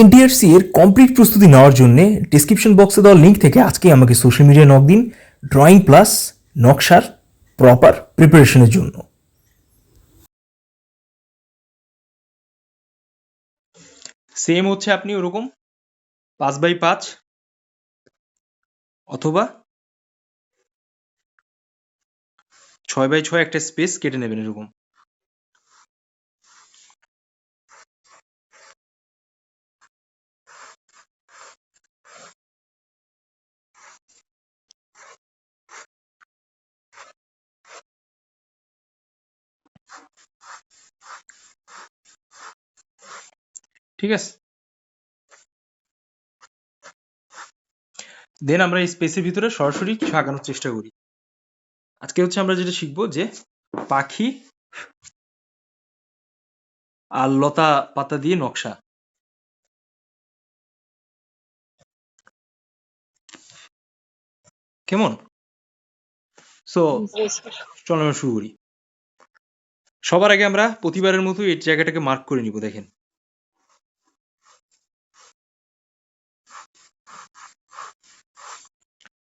NTRC এর complete প্রস্তুতি নেওয়ার জন্য ডিসক্রিপশন বক্সে দেওয়া লিঙ্ক থেকে আজকে আমাকে সোশ্যাল মিডিয়ায় নক দিন। ড্রয়িং প্লাস নকশার প্রপার প্রিপারেশনের জন্য। সেম হচ্ছে আপনি ওরকম, পাঁচ বাই পাঁচ, অথবা ছয় বাই ছয় একটা স্পেস কেটে নেবেন এরকম। ঠিক আছে? দেন আমরা এই স্পেসের ভিতরে সরাসরি কিছু আঁকানোর চেষ্টা করি। আজকে হচ্ছে আমরা যেটা শিখব যে পাখি আর লতা পাতা দিয়ে নকশা। কেমন? সো চলো আমরা শুরু করি। সবার আগে আমরা প্রতিবারের মতো এই জায়গাটাকে মার্ক করে নিব দেখেন।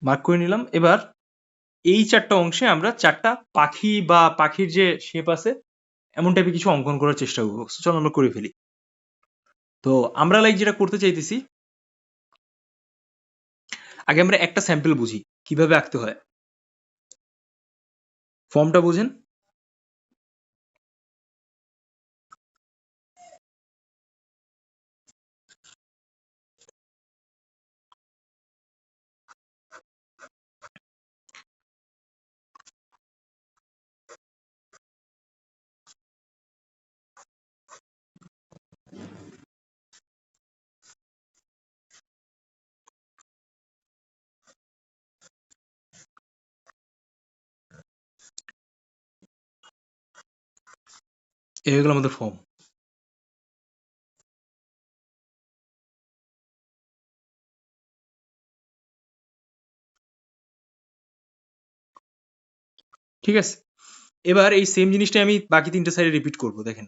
মার্ক করে নিলাম। এবার এই চারটা অংশে আমরা চারটা পাখি বা পাখির যে শেপ আছে, এমন টাইপের কিছু অঙ্কন করার চেষ্টা করব। চল আমরা করে ফেলি। তো আমরা লাইক যেটা করতে চাইতেছি, আগে আমরা একটা স্যাম্পল বুঝি, কীভাবে আঁকতে হয়। ফর্মটা বুঝেন। এই হয়ে গেল আমাদের ফর্ম ঠিক আছে? এবার এই সেম জিনিসটা আমি বাকি তিনটে সাইডে রিপিট করব, দেখেন।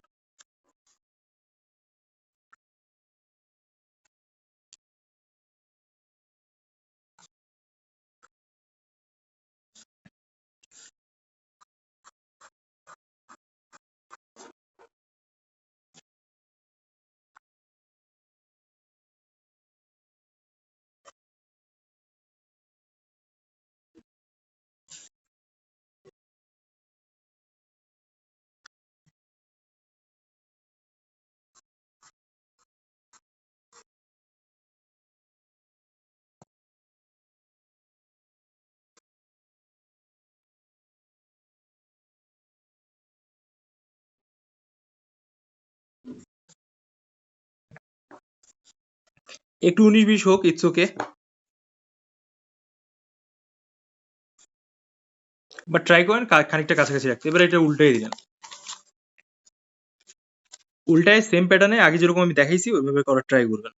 একটু উনিশ বিশ হোক ইটস ওকে বাট ট্রাই করেন খানিকটা কাছাকাছি রাখতে। এবার এটা উল্টাই দিলেন উল্টায় সেম প্যাটার্নে আগে যেরকম আমি দেখাইছি, ওইভাবে করার ট্রাই করবেন।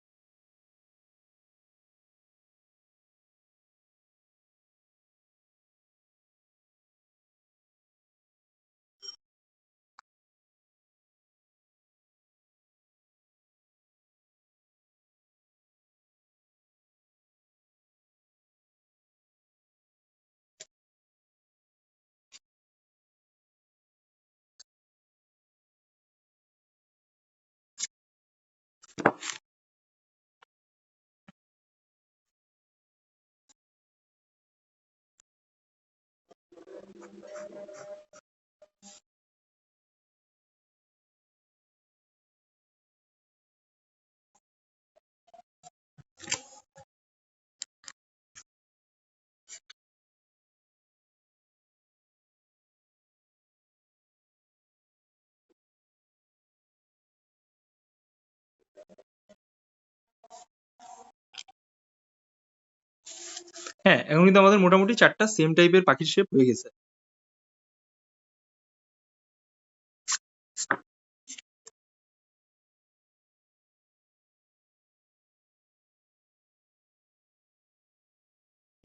হ্যাঁ এখন কিন্তু আমাদের মোটামুটি চারটা সেম টাইপের পাখির শেপ হয়ে গেছে।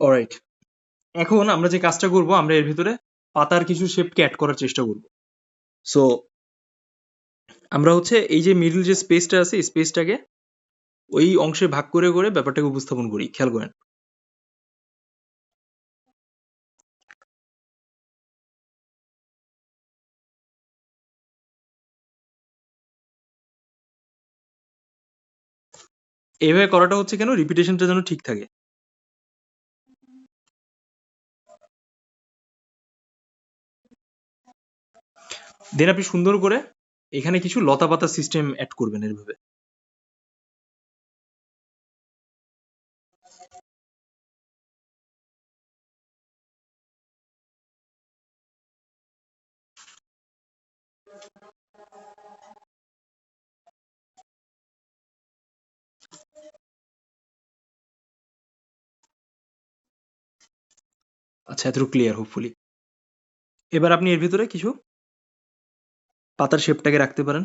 অলরাইট এখন আমরা যে কাজটা করব, আমরা এর ভিতরে পাতার কিছু শেপকে অ্যাড করার চেষ্টা করব। সো আমরা হচ্ছে এই যে মিডল যে স্পেসটা আছে স্পেসটাকে ওই অংশে ভাগ করে করে ব্যাপারটাকে উপস্থাপন করি। খেয়াল করেন। এভাবে করাটা হচ্ছে কেন? রিপিটেশনটা যেন ঠিক থাকে। দেন আপনি সুন্দর করে এখানে কিছু লতা পাতা সিস্টেম অ্যাড করবেন এইভাবে আচ্ছা এতটুকু ক্লিয়ার হোপফুলি এবার আপনি এর ভিতরে কিছু পাতার শেপটাকে রাখতে পারেন।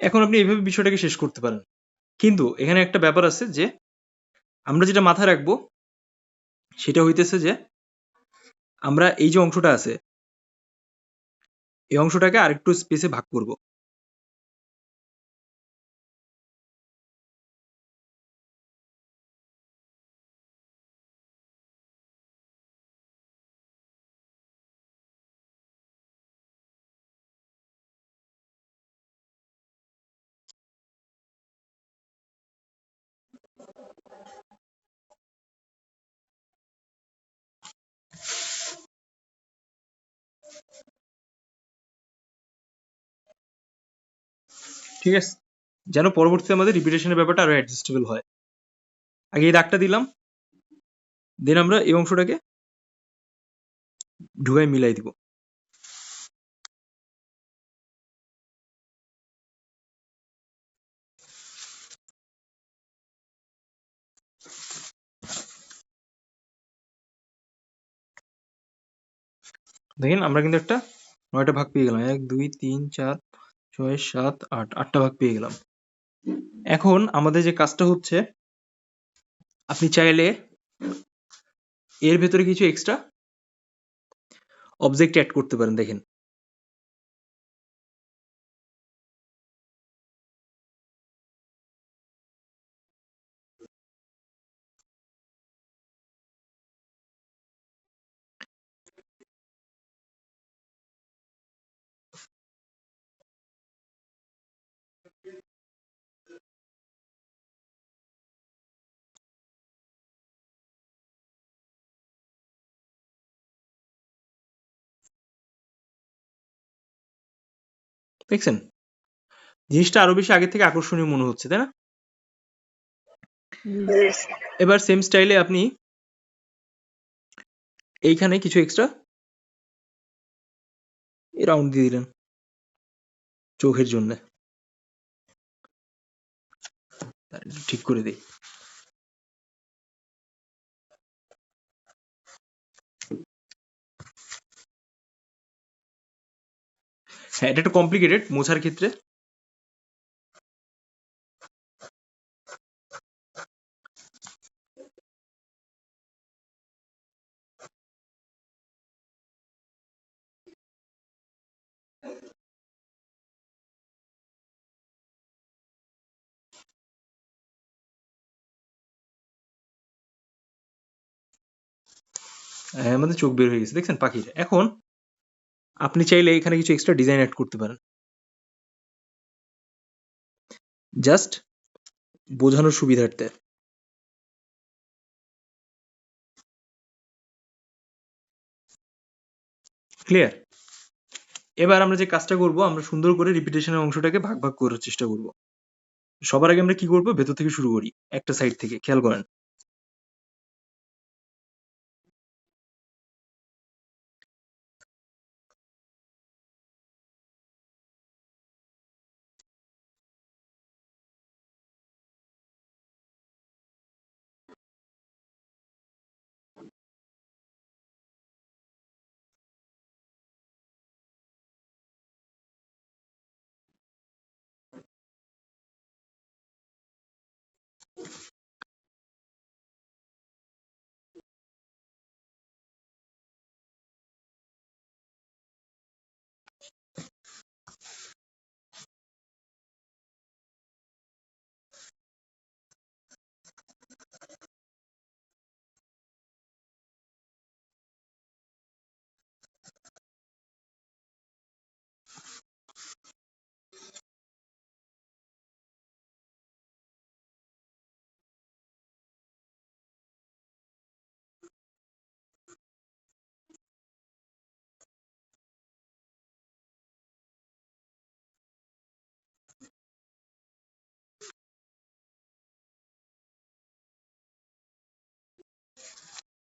এখন আপনি এইভাবে বিষয়টাকে শেষ করতে পারেন। কিন্তু এখানে একটা ব্যাপার আছে যে, আমরা যেটা মাথায় রাখব, সেটা হইতেছে যে, আমরা এই যে অংশটা আছে, এই অংশটাকে আরেকটু স্পেসে ভাগ করব। ঠিক আছে। যেন পরবর্তীতে আমাদের রিপিটেশনের ব্যাপারটা আরও অ্যাডজাস্টেবল হয়। আগে এই দাগটা দিলাম। দেন আমরা এই অংশটাকে ঢুকাই, মিলাই দিব। দেখেন, আমরা কিন্তু একটা নয়টা ভাগ পেয়ে গেলাম। এক, দুই, তিন, চার, ছয়, সাত, আট, আটটা ভাগ পেয়ে গেলাম। এখন আমাদের যে কাজটা হচ্ছে, আপনি চাইলে এর ভেতরে কিছু এক্সট্রা অবজেক্ট অ্যাড করতে পারেন, দেখেন। দেখছেন? জিনিসটা আরও বেশি আগে থেকে আকর্ষণীয় মনে হচ্ছে তাই না? এবার সেম স্টাইলে আপনি এইখানে কিছু এক্সট্রা রাউন্ড দিয়ে দিলেন চোখের জন্য। ঠিক করে দিই। হ্যাঁ এটা একটু কমপ্লিকেটেড মোছার ক্ষেত্রে। আমাদের চোখ বের হয়ে গেছে। দেখছেন পাখির এখন আপনি চাইলে এখানে কিছু এক্সট্রা ডিজাইন অ্যাড করতে পারেন। জাস্ট বোঝানোর সুবিধার্থে। ক্লিয়ার এবার আমরা যে কাজটা করব, আমরা সুন্দর করে রিপিটেশনের অংশটাকে ভাগ ভাগ করার চেষ্টা করব। সবার আগে আমরা কি করব? ভেতর থেকে শুরু করি, একটা সাইড থেকে। খেয়াল করেন।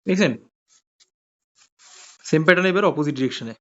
দেখছেন? সেম প্যাটার্ন এবার অপোজিট ডিরেকশনে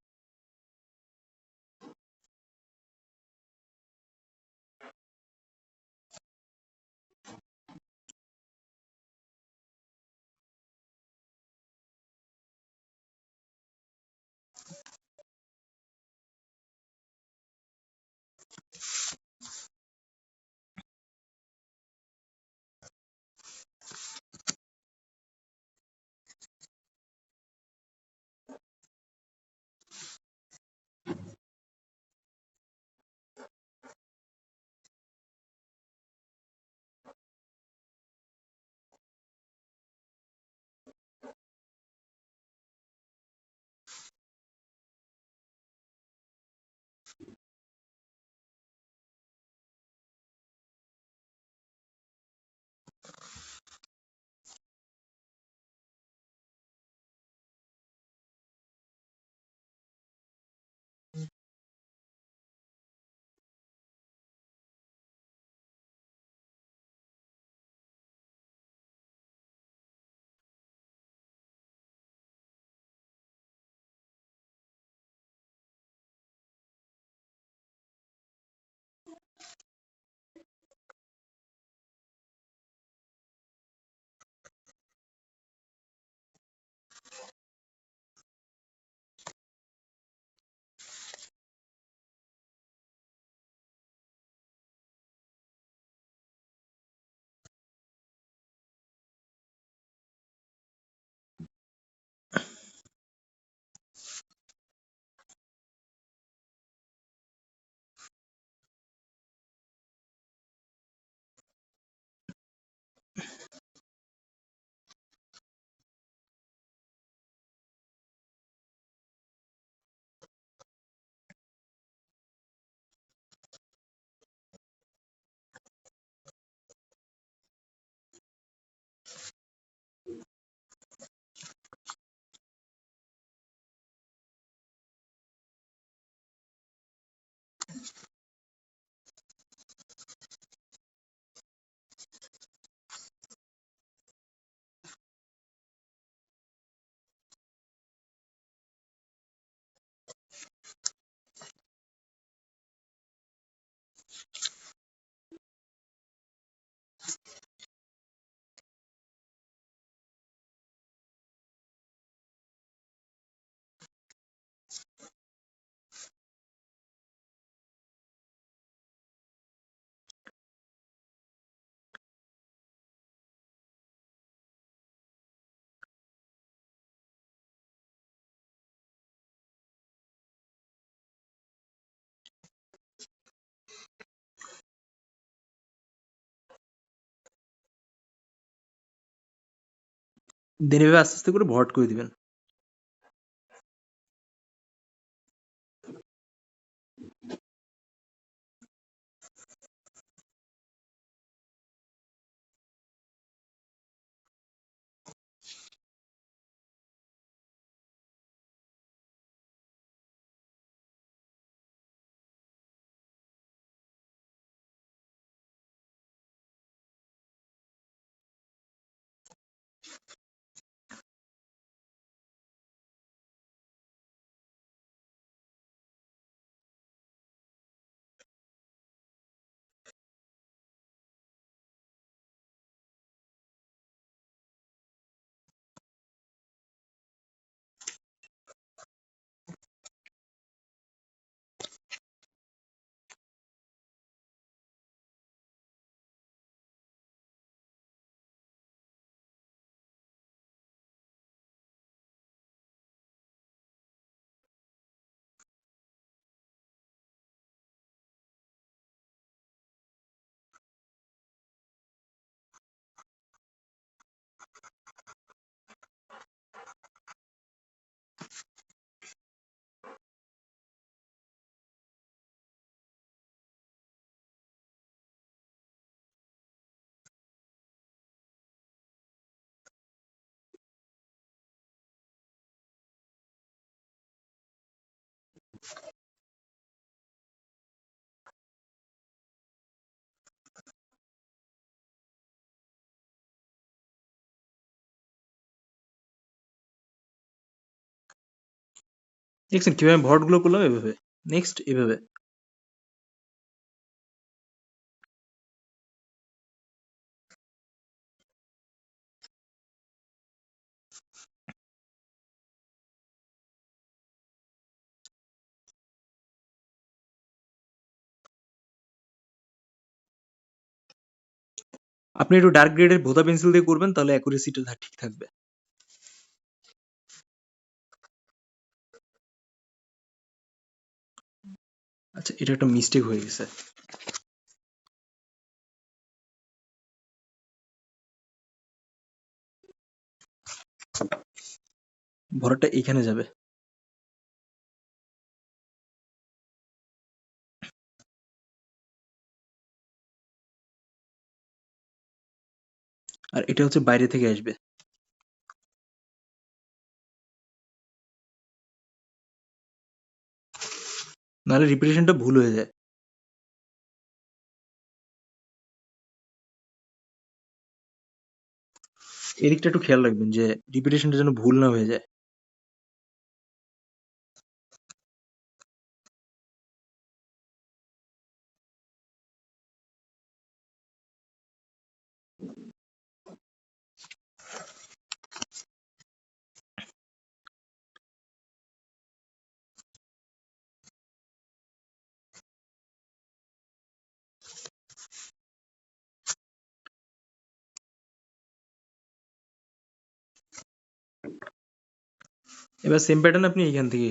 ভাবে আস্তে আস্তে করে ভর্ট করে দিবেন। দেখছেন কিভাবে ভট গুলো করলাম এভাবে নেক্সট এভাবে। আপনি একটু ডার্ক গ্রেডের ভোতা পেন্সিল দিয়ে করবেন, তাহলে অ্যাকুরেসিটা ঠিক থাকবে। আচ্ছা এটা একটা মিস্টেক হয়ে গেছে। ভরাটা এখানে যাবে। আর এটা হচ্ছে বাইরে থেকে আসবে। নাহলে রিপিটেশনটা ভুল হয়ে যায়। এদিকটা একটু খেয়াল রাখবেন যে রিপিটেশনটা যেন ভুল না হয়ে যায়। এবার সেম প্যাটার্ন আপনি এইখান থেকে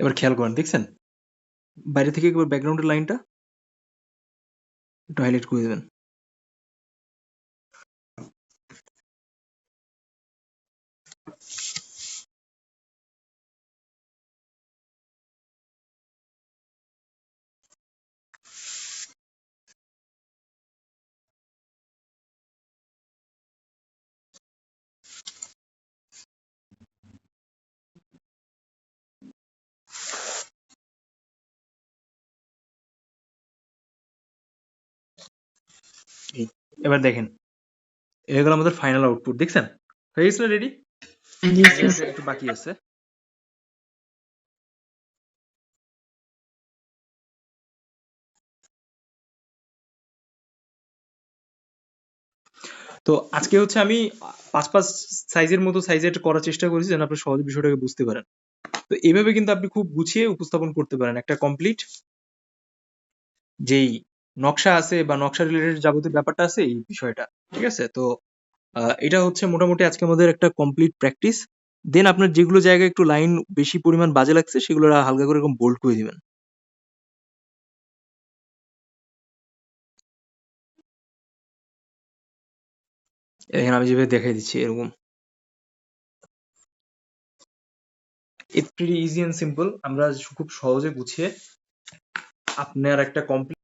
এবার খেয়াল করেন দেখছেন? বাইরে থেকে একবার ব্যাকগ্রাউন্ডের লাইনটা একটু হাইলাইট করে দেবেন। এই এবার দেখেন। এটা গেল আমাদের ফাইনাল আউটপুট দেখছেন? হয়ে গেছে রেডি একটু বাকি আছে। তো আজকে হচ্ছে আমি পাঁচ পাঁচ সাইজের মতো সাইজের করার চেষ্টা করেছি যেন আপনি সহজে বিষয়টাকে বুঝতে পারেন। তো এইভাবে কিন্তু আপনি খুব গুছিয়ে উপস্থাপন করতে পারেন। একটা কমপ্লিট যেই নকশা আছে বা নকশা রিলেটেড যাবতীয় ব্যাপারটা আছে এই বিষয়টা, ঠিক আছে? তো এটা হচ্ছে মোটামুটি আজকে আমাদের একটা কমপ্লিট প্র্যাকটিস দেন আপনার যেগুলো জায়গায় একটু লাইন বেশি পরিমাণ বাজে লাগছে সেগুলো হালকা করে এরকম বোল্ড করে দিবেন। এখানে আমি যেভাবে দেখাই দিচ্ছি, এরকম। ইজি এন্ড সিম্পল আমরা খুব সহজে গুছিয়ে আপনার একটা কমপ্লিট